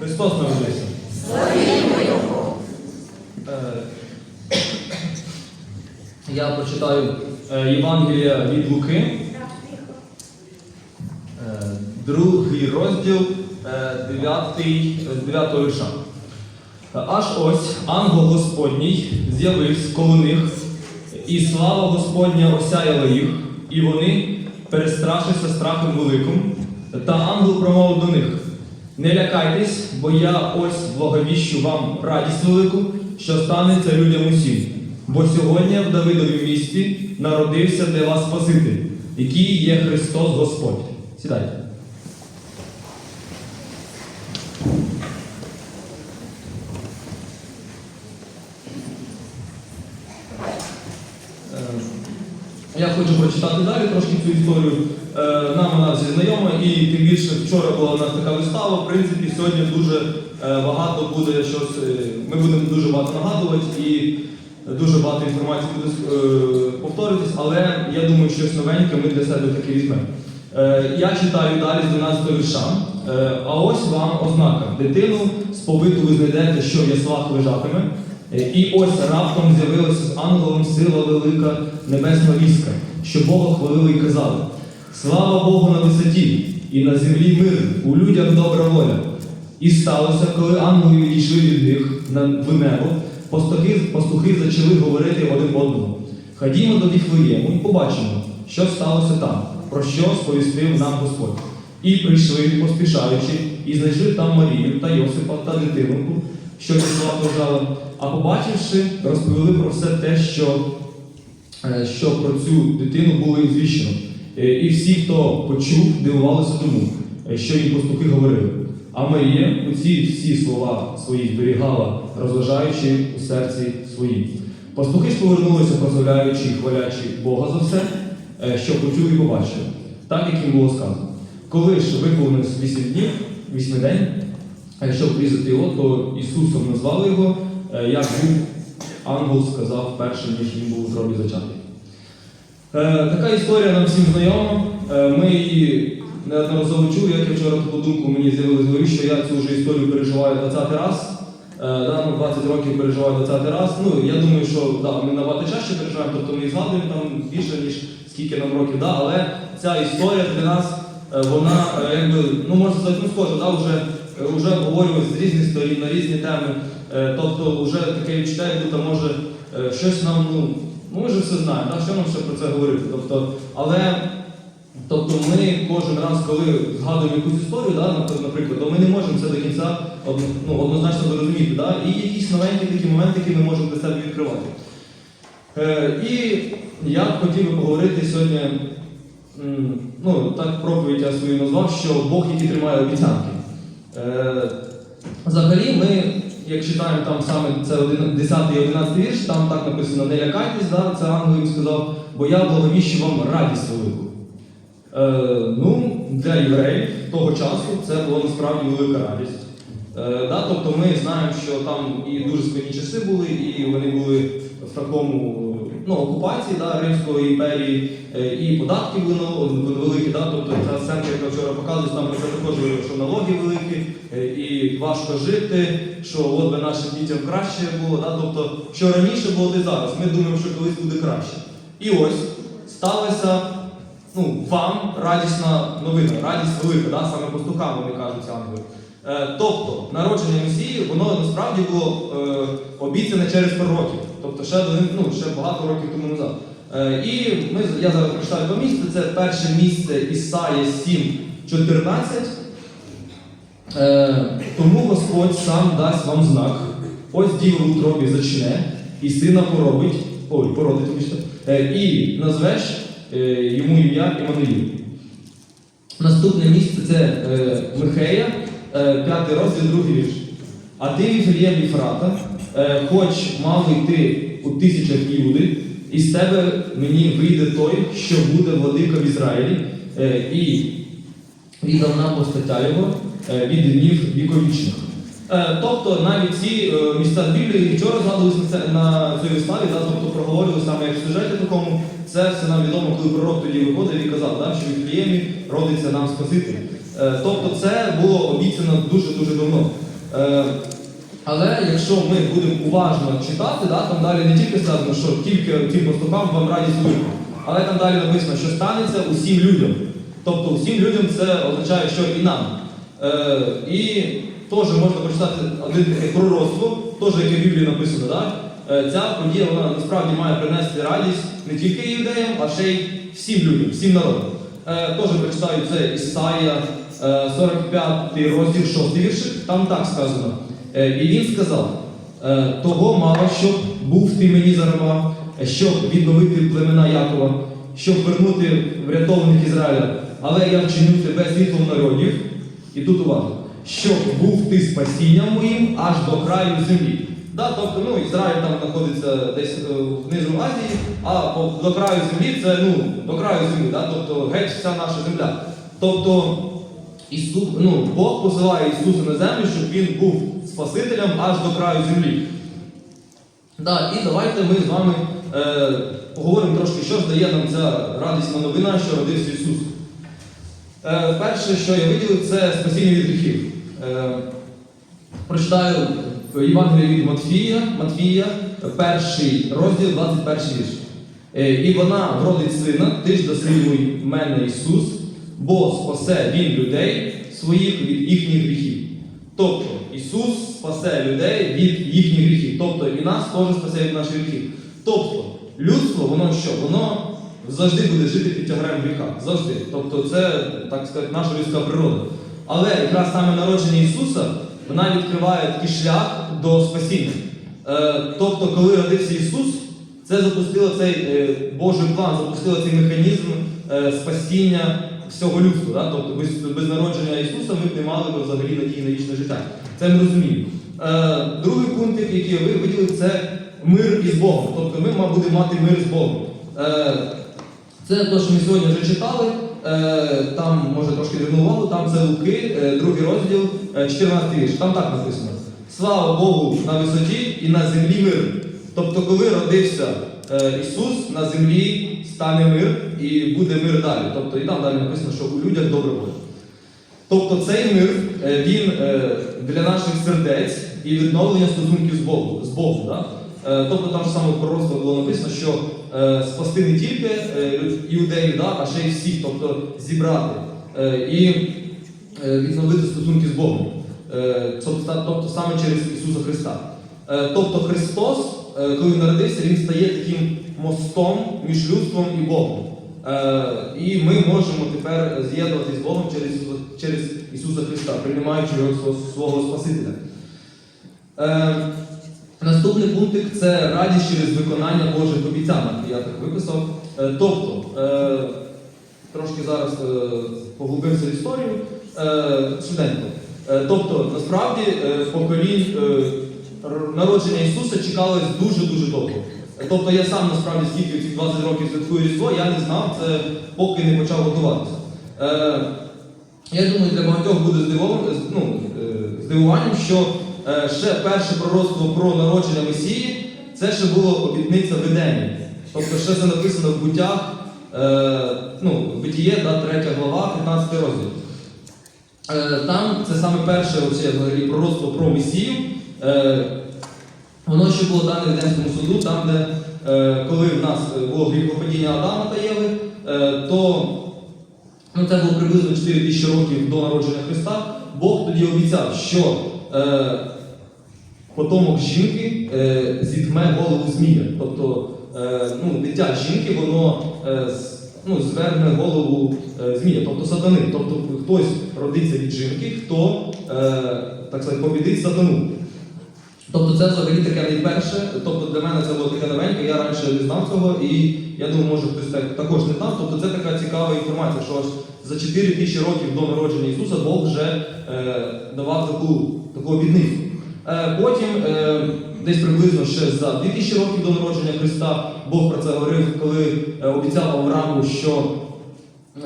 Христос народився. Е, Я прочитаю е, Євангелія від Луки, е, другий розділ, е, дев'ятий, з 9 вірша. Аж ось ангел Господній з'явився коло них, і слава Господня осяяла їх, і вони, перестрашився страхом великим, та ангел промовив до них: Не лякайтесь, бо я ось благовіщу вам радість велику, що станеться людям усім. Бо сьогодні в Давидові місті народився для вас Спаситель, який є Христос Господь. Сідайте. Е, Я хочу прочитати далі трошки цю історію. Е, Нам вона всі знайома, і тим більше вчора була у нас така вистава. В принципі, сьогодні дуже е, багато буде щось. е, Ми будемо дуже багато нагадувати і дуже багато інформації буде повторитись, але я думаю, щось новеньке ми для себе таки візьмемо. Я читаю далі з 12 вірша. А ось вам ознака. Дитину сповиту ви знайдете, що в яслах лежатиме. І ось раптом з'явилася з ангелом сила велика небесна війська, що Бога хвалили і казали. Слава Богу на висоті, і на землі мир, у людях добра воля. І сталося, коли ангели відійшли від них в небо, пастухи, пастухи почали говорити один одному. Ходімо до Віфлеєму і побачимо, що сталося там, про що сповістив нам Господь. І прийшли, поспішаючи, і знайшли там Марію та Йосипа та дитинку, що Вісла лежала, а побачивши, розповіли про все те, що, що про цю дитину було звіщено. Е, І всі, хто почув, дивувалися тому, е, що їм пастухи говорили. А Марія оці всі слова свої зберігала, розважаючи у серці своїм. Пастухи ж повернулися, прославляючи і хвалячи Бога за все, е, що почув і побачив, так як їм було сказано. Коли ж виповнилось вісім днів, вісьми день, щоб різати його, то Ісусом назвали його, е, як був ангел сказав перше, ніж він був у зробі зачатий. Е, Така історія нам всім знайома. Е, Ми її неодноразово чули, як я вчора таку думку мені з'явилось в голові, що я цю вже історію переживаю 20 раз. Е, Да, ну, 20 років переживаю 20 раз. Ну, я думаю, що да, ми набагато чаще переживаємо, тобто ми згадуємо там більше, ніж скільки нам років, да, але ця історія для нас, вона якби, ну можна сказати, ну схожа, да, вже, вже обговорювалась з різних сторін на різні теми. Тобто вже таке відчуття, як може щось нам, ну, ну, ми вже все знаємо, да, що нам ще про це говорити. Тобто, але Тобто ми кожен раз, коли згадуємо якусь історію, да, наприклад, то ми не можемо це до кінця ну, однозначно зрозуміти. Да? І якісь новенькі такі моменти, які ми можемо для себе відкривати. Е, і я б хотів би поговорити сьогодні, ну, так проповідь я свою назвав, що Бог, який тримає обіцянки. Е, взагалі, ми, як читаємо там саме це 10 і 11 вірш, там так написано: не лякайтесь, да, це ангел їм сказав, бо я благовіщу вам радість велику. Е, ну, для євреїв того часу це була насправді велика радість. Е, да, тобто ми знаємо, що там і дуже складні часи були, і вони були в такому ну, окупації да, Римської імперії, е, і податки великі. Да, тобто сценка, яка вчора показується, там про це також говорили, що налоги великі, е, і важко жити, що от би нашим дітям краще було. Да, тобто, що раніше було, то й зараз. Ми думаємо, що колись буде краще. І ось сталося ну, вам радісна новина, радість велика, да? саме пастухам вони кажуть ці ангели. Е, тобто, народження Месії, воно насправді було е, обіцяне через пророків. Тобто ще, ну, ще багато років тому назад. Е, і ми, я зараз прочитаю два місце. Це перше місце Ісая 7, 14. Е, тому Господь сам дасть вам знак. Ось діва в утробі зачне, і сина поробить, ой, породить, і назвеш йому ім'я Іммануїл. Наступне місце це Михея, п'ятий розділ, другий вірш. А ти, Віфлієм Єфрата, е, хоч мав йти у тисячах Іуди, і з тебе мені вийде той, що буде владика в Ізраїлі, е, і віддав нам постаття його е, від днів віковічних. Е, Тобто навіть ці е, місця з Біблії вчора згадувалися на, цій виставі, да, тобто проговорили саме як в сюжеті такому. Це все нам відомо, коли пророк тоді виходив і казав, да, що в Віфліємі родиться нам Спаситель. Е, Тобто це було обіцяно дуже-дуже давно. Е, але якщо ми будемо уважно читати, да, там далі не тільки сказано, що тільки цим пастухам вам радість буде, але там далі написано, що станеться усім людям. Тобто усім людям це означає, що і нам. Е, і теж можна прочитати один таке пророцтво, теж яке в Біблії написано. Да? Е, ця подія вона насправді має принести радість не тільки юдеям, а ще й всім людям, всім народам. Е, теж прочитаю це Ісаїя, 45 розділ 6 віршик, там так сказано. Е, і він сказав: е, того мало, щоб був ти мені за раба, е, щоб відновити племена Якова, щоб вернути врятованих Ізраїля, але я вчиню тебе світлом народів. І тут увага, щоб був ти спасінням моїм аж до краю землі. Да, тобто, ну, Ізраїль там знаходиться десь е, внизу Азії, а до краю землі це ну, до краю землі, да, тобто геть вся наша земля. Тобто Ісус, ну, Бог посилає Ісуса на землю, щоб Він був Спасителем аж до краю землі. Да, і давайте ми з вами е, поговоримо трошки, що ж дає нам ця радісна новина, що родився Ісус. Е, перше, що я виділив, це спасіння від гріхів. Е, прочитаю Євангеліє від Матфія, Матфія, перший розділ, 21 вірш. Е, І вона вродить сина, ти ж йому мене Ісус, бо спасе Він людей своїх від їхніх гріхів. Тобто Ісус спасе людей від їхніх гріхів. Тобто і нас теж спасе від наших гріхів. Тобто, людство, воно що? Воно завжди буде жити під тягарем гріха. Завжди. Тобто, це, так сказати, наша людська природа. Але якраз саме народження Ісуса вона відкриває такий шлях до спасіння. Е, тобто, коли родився Ісус, це запустило цей е, Божий план, запустило цей механізм е, спасіння всього людства. Да? Тобто без, без народження Ісуса ми б не мали б взагалі надії на вічне життя. Це ми розуміємо. Е, другий пункт, який ви виділили, це мир із Богом. Тобто ми будемо мати мир з Богом. Е, це те, що ми сьогодні вже читали. Е, Там, може, трошки увагу, там це Луки, е, другий розділ, е, 14 вірш. Там так написано. Слава Богу на висоті і на землі мир. Тобто, коли родився е, Ісус, на землі стане мир і буде мир далі. Тобто, і там далі написано, що у людях добре буде. Тобто цей мир е, він е, для наших сердець і відновлення стосунків з Богом. З Богом да? Е, Тобто там ж саме в пророцтві було написано, що спасти не тільки іудеїв, да, а ще й всіх, тобто зібрати і відновити стосунки з Богом. Тобто, тобто саме через Ісуса Христа. Тобто Христос, коли народився, Він стає таким мостом між людством і Богом. Е, І ми можемо тепер з'єднуватися з Богом через, через Ісуса Христа, приймаючи його свого- Спасителя. Е, Наступний пункт це радість через виконання Божих обіцянок. Я так виписав. Е, Тобто, трошки зараз поглибився в історію швиденько. Тобто, насправді, поколінь народження Ісуса чекалось дуже-дуже довго. Тобто я сам насправді скільки ці 20 років святкую Різдво, я не знав це, поки не почав готуватися. Е, я думаю, для багатьох буде ну, е, здивуванням, що е, ще перше пророцтво про народження Месії, це ще було обітниця в Едемі. Тобто ще це написано в буттях, е, ну, битіє, да, 3 глава, 15 розділ. Е, Там це саме перше оце, пророцтво про Месію. Е, Воно ще було дане в Едемському суду, там, де е, коли в нас е, було гріхопадіння Адама та Єви, е, то ну, це було приблизно 4 тисячі років до народження Христа. Бог тоді обіцяв, що е, потомок жінки е, зітме голову змія. Тобто е, ну, дитя жінки, воно е, ну, зверне голову е, змія, тобто сатани. Тобто хтось родиться від жінки, хто е, так сказати, побідить сатану. Тобто це взагалі таке найперше. Тобто для мене це було таке новеньке, я раніше не знав цього, і я думаю, може хтось так, також не знав. Тобто це така цікава інформація, що за 4 тисячі років до народження Ісуса Бог вже е, давав таку, таку обітницю. Е, потім, е, десь приблизно ще за 2000 років до народження Христа, Бог про це говорив, коли е, обіцяв Аврааму, що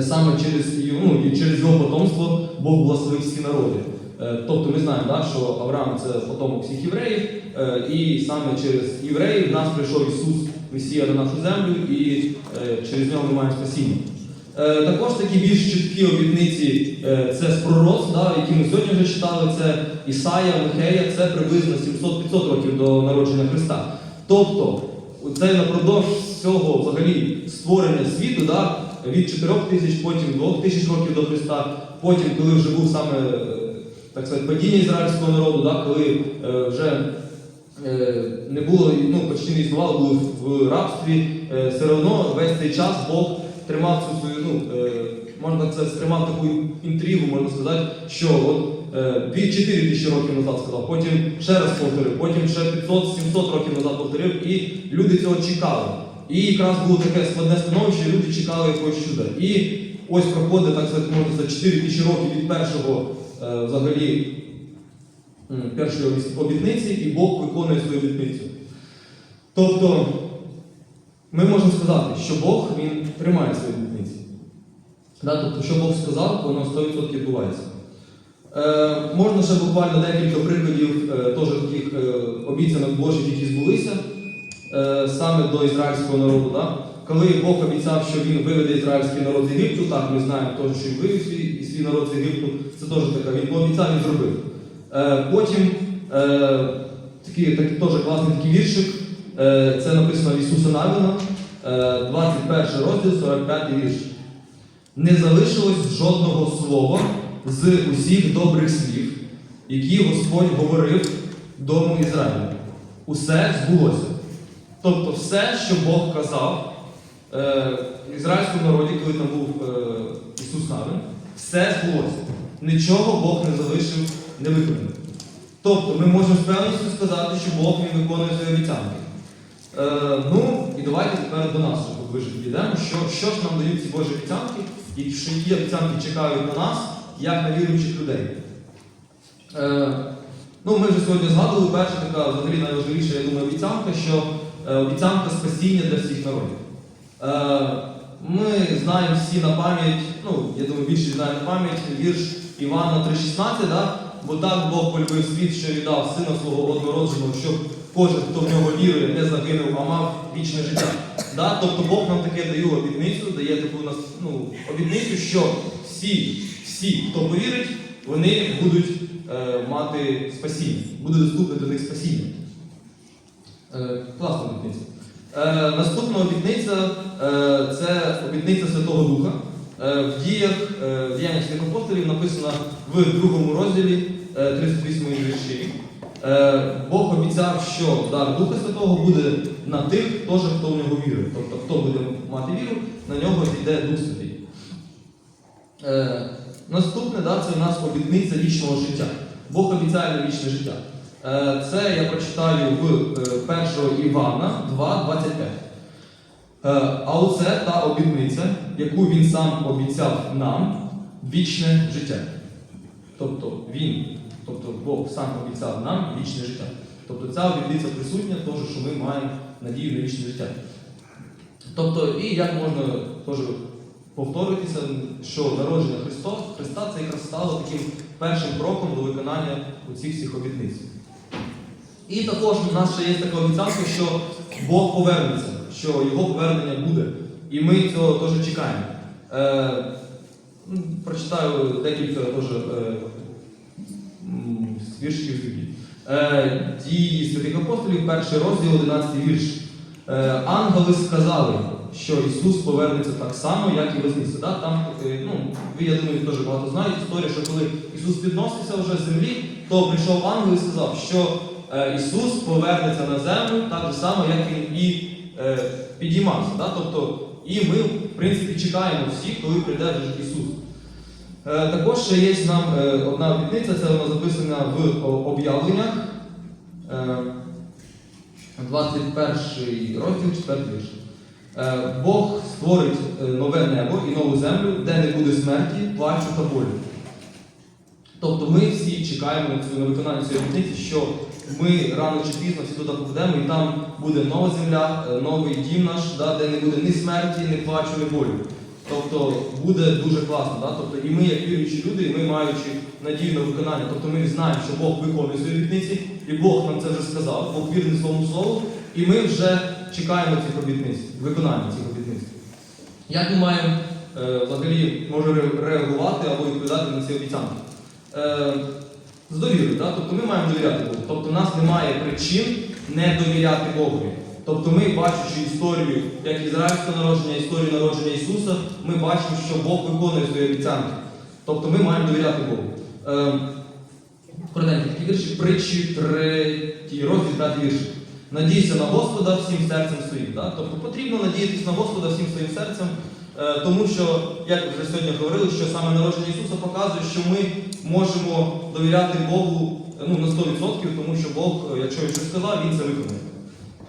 саме через, ну, через його потомство Бог благословить всі народи. Е, Тобто ми знаємо, да, що Авраам це потомок всіх євреїв, е, і саме через євреїв в нас прийшов Ісус, Месія на нашу землю, і е, через нього ми маємо спасіння. Е, також такі більш чіткі обітниці е, це з пророцтв, які ми сьогодні вже читали, це Ісая, Михея, це приблизно 700-500 років до народження Христа. Тобто, це напродовж всього взагалі створення світу, да, від 4 тисяч, потім 2 тисяч років до Христа, потім, коли вже був саме е, так сказати, падіння ізраїльського народу, да, коли е, вже е, не було, ну, почти не існувало, були в рабстві, е, все одно весь цей час Бог тримав цю свою, ну, е, можна це тримав таку інтригу, можна сказати, що от е, дві- 4 тисячі років назад сказав, потім ще раз повторив, потім ще 500-700 років назад повторив, і люди цього чекали. І якраз було таке складне становище, люди чекали якогось чуда. І ось проходить, так сказати, можна сказати, 4 тисячі років від першого е, взагалі першої обітниці, і Бог виконує свою обітницю. Тобто, ми можемо сказати, що Бог він тримає свої обітниці. Да, тобто, що Бог сказав, воно 100% відбувається. Е, можна ще буквально декілька прикладів е, теж таких е, обіцянок Божих, які збулися саме до ізраїльського народу. Да? Коли Бог обіцяв, що він виведе ізраїльський народ з Єгипту, так ми знаємо теж, що він вивів свій, свій народ з Єгипту, це теж така, він пообіцяв і зробив. Е, потім е, такий, такий теж класний такий віршик, е, це написано в Ісуса Навіна, е, 21 розділ, 45 вірш. Не залишилось жодного слова з усіх добрих слів, які Господь говорив дому Ізраїлю. Усе збулося. Тобто все, що Бог казав е, ізраїльському народі, коли там був е, Ісус Навин, все збулося. Нічого Бог не залишив невиконаним. Тобто ми можемо з певністю сказати, що Бог він виконує свої обіцянки. Е, ну і давайте тепер до нас поближе підійдемо. Що, що ж нам дають ці Божі обіцянки, і що які обіцянки чекають на нас, як на віруючих людей. Е, ну, ми вже сьогодні згадували, перша така взагалі найважливіша, я думаю, обіцянка, що обіцянка спасіння для всіх народів. Е, ми знаємо всі на пам'ять, ну, я думаю, більшість знає на пам'ять вірш Івана 3,16, да? бо так Бог полюбив світ, що віддав сина свого однородженого, щоб кожен, хто в нього вірує, не загинув, а мав вічне життя. Да? Тобто Бог нам таке дає обітницю, дає таку ну, обітницю, що всі, всі, хто повірить, вони будуть е, мати спасіння, буде доступне до них спасіння. Е, класна обітниця. Е, наступна обітниця е, це обітниця Святого Духа. В діях в діяннях святих апостолів написано в другому розділі е, 38 вірші. Бог обіцяв, що дар Духа Святого буде на тих, теж, хто в нього вірує. Тобто, хто буде мати віру, на нього зійде Дух Святий. Наступне да, це у нас обітниця вічного життя. Бог обіцяє вічне життя. Е, це я прочитаю в е, 1 Івана 2,25. Е, а оце та обітниця, яку він сам обіцяв нам вічне життя. Тобто він, тобто Бог сам обіцяв нам вічне життя. Тобто ця обітниця присутня, теж, що ми маємо надію на вічне життя. Тобто, і як можна теж повторитися, що народження Христос, Христа це якраз стало таким першим кроком до виконання оцих всіх обітниць. І також у нас ще є така обіцянка, що Бог повернеться, що його повернення буде. І ми цього теж чекаємо. Е, ну, прочитаю декілька теж е, віршиків з Е, Дії святих апостолів, перший розділ, 11 вірш. Е, ангели сказали, що Ісус повернеться так само, як і вознісся. Да? Там, е, ну, ви, я думаю, теж багато знаєте історію, що коли Ісус підносився вже з землі, то прийшов ангел і сказав, що Ісус повернеться на землю так само, як Він і е, підіймався. Да? Тобто, і ми, в принципі, чекаємо всі, коли прийде Ісус. Е, Також є нам е, одна обітниця, це вона записана в об'явленнях. Е, 21 розділ, 4 вірш. Е, Бог створить е, нове небо і нову землю, де не буде смерті, плачу та болю. Тобто ми всі чекаємо на виконання цієї обітниці, що ми рано чи пізно всі туди попадемо, і там буде нова земля, е, новий дім наш, да, де не буде ні смерті, ні плачу, ні болю. Тобто буде дуже класно. Да? Тобто і ми, як віруючі люди, ми маючи надію на виконання, тобто ми знаємо, що Бог виконує свої обітниці, і Бог нам це вже сказав, Бог вірний своєму слову, і ми вже чекаємо цих обітниць, виконання цих обітниць. Як ми маємо е, взагалі може реагувати або відповідати на ці обіцянки. З довірою, да? тобто ми маємо довіряти Богу. Тобто у нас немає причин не довіряти Богові. Тобто ми, бачачи історію, як ізраїльське народження, історію народження Ісуса, ми бачимо, що Бог виконує свої обіцянки. Тобто ми маємо довіряти Богу. Е, Коротенькі такі вірші, притчі, третій розділ, п'ятий вірш. Надійся на Господа всім серцем своїм. Да? Тобто потрібно надіятися на Господа всім своїм серцем, е, тому що, як вже сьогодні говорили, що саме народження Ісуса показує, що ми можемо довіряти Богу ну, на 100%, тому що Бог, е, якщо він щось сказав, Він це виконує.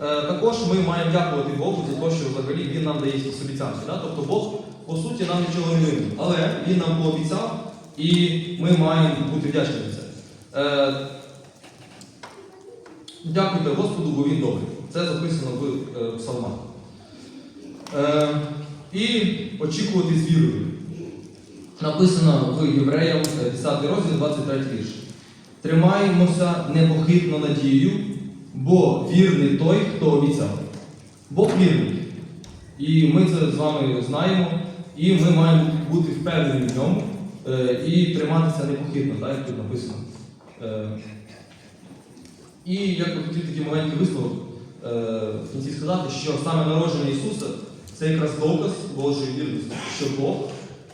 Е, Також ми маємо дякувати Богу за те, що взагалі Він нам дає якісь обіцянки. Да? Тобто Бог, по суті, нам нічого не винен, але Він нам пообіцяв, і ми маємо бути вдячні за це. Е, Дякуйте Господу, бо Він добрий. Це записано в псалмах. І очікувати з вірою. Написано в Євреям е, 10 розділ, 23 вірш. Тримаємося непохитно надією, бо вірний той, хто обіцяв. Бог вірний. І ми це з вами знаємо, і ми маємо бути впевнені в ньому е, і триматися непохитно, так, як тут написано. Е, і я б хотів такий маленький висновок е, в кінці сказати, що саме народження Ісуса це якраз доказ Божої вірності, що Бог,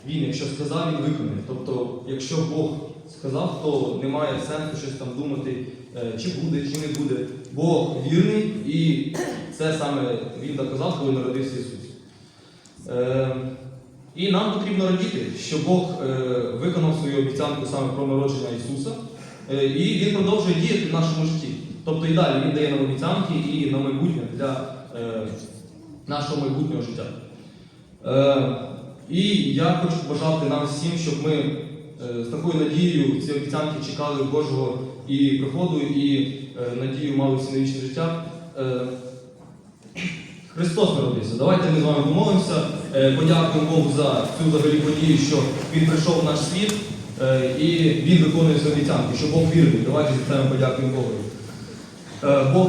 Він, якщо сказав, Він виконує. Тобто, якщо Бог сказав, то немає сенсу щось там думати, е, чи буде, чи не буде. Бог вірний, і це саме Він доказав, коли народився Ісус. Е, і нам потрібно радіти, що Бог е, виконав свою обіцянку саме про народження Ісуса, і Він продовжує діяти в нашому житті. Тобто і далі Він дає нам обіцянки і на майбутнє для нашого майбутнього життя. І я хочу побажати нам всім, щоб ми е, з такою надією ці обіцянки чекали Божого і приходу, і е, надію мали всі на вічне життя. Е, Христос народився. Давайте ми з вами помолимося, подякуємо Богу за цю взагалі подію, що Він прийшов в наш світ і Він виконує свої обіцянки, що Бог вірний. Давайте за це подякуємо Богу. Бог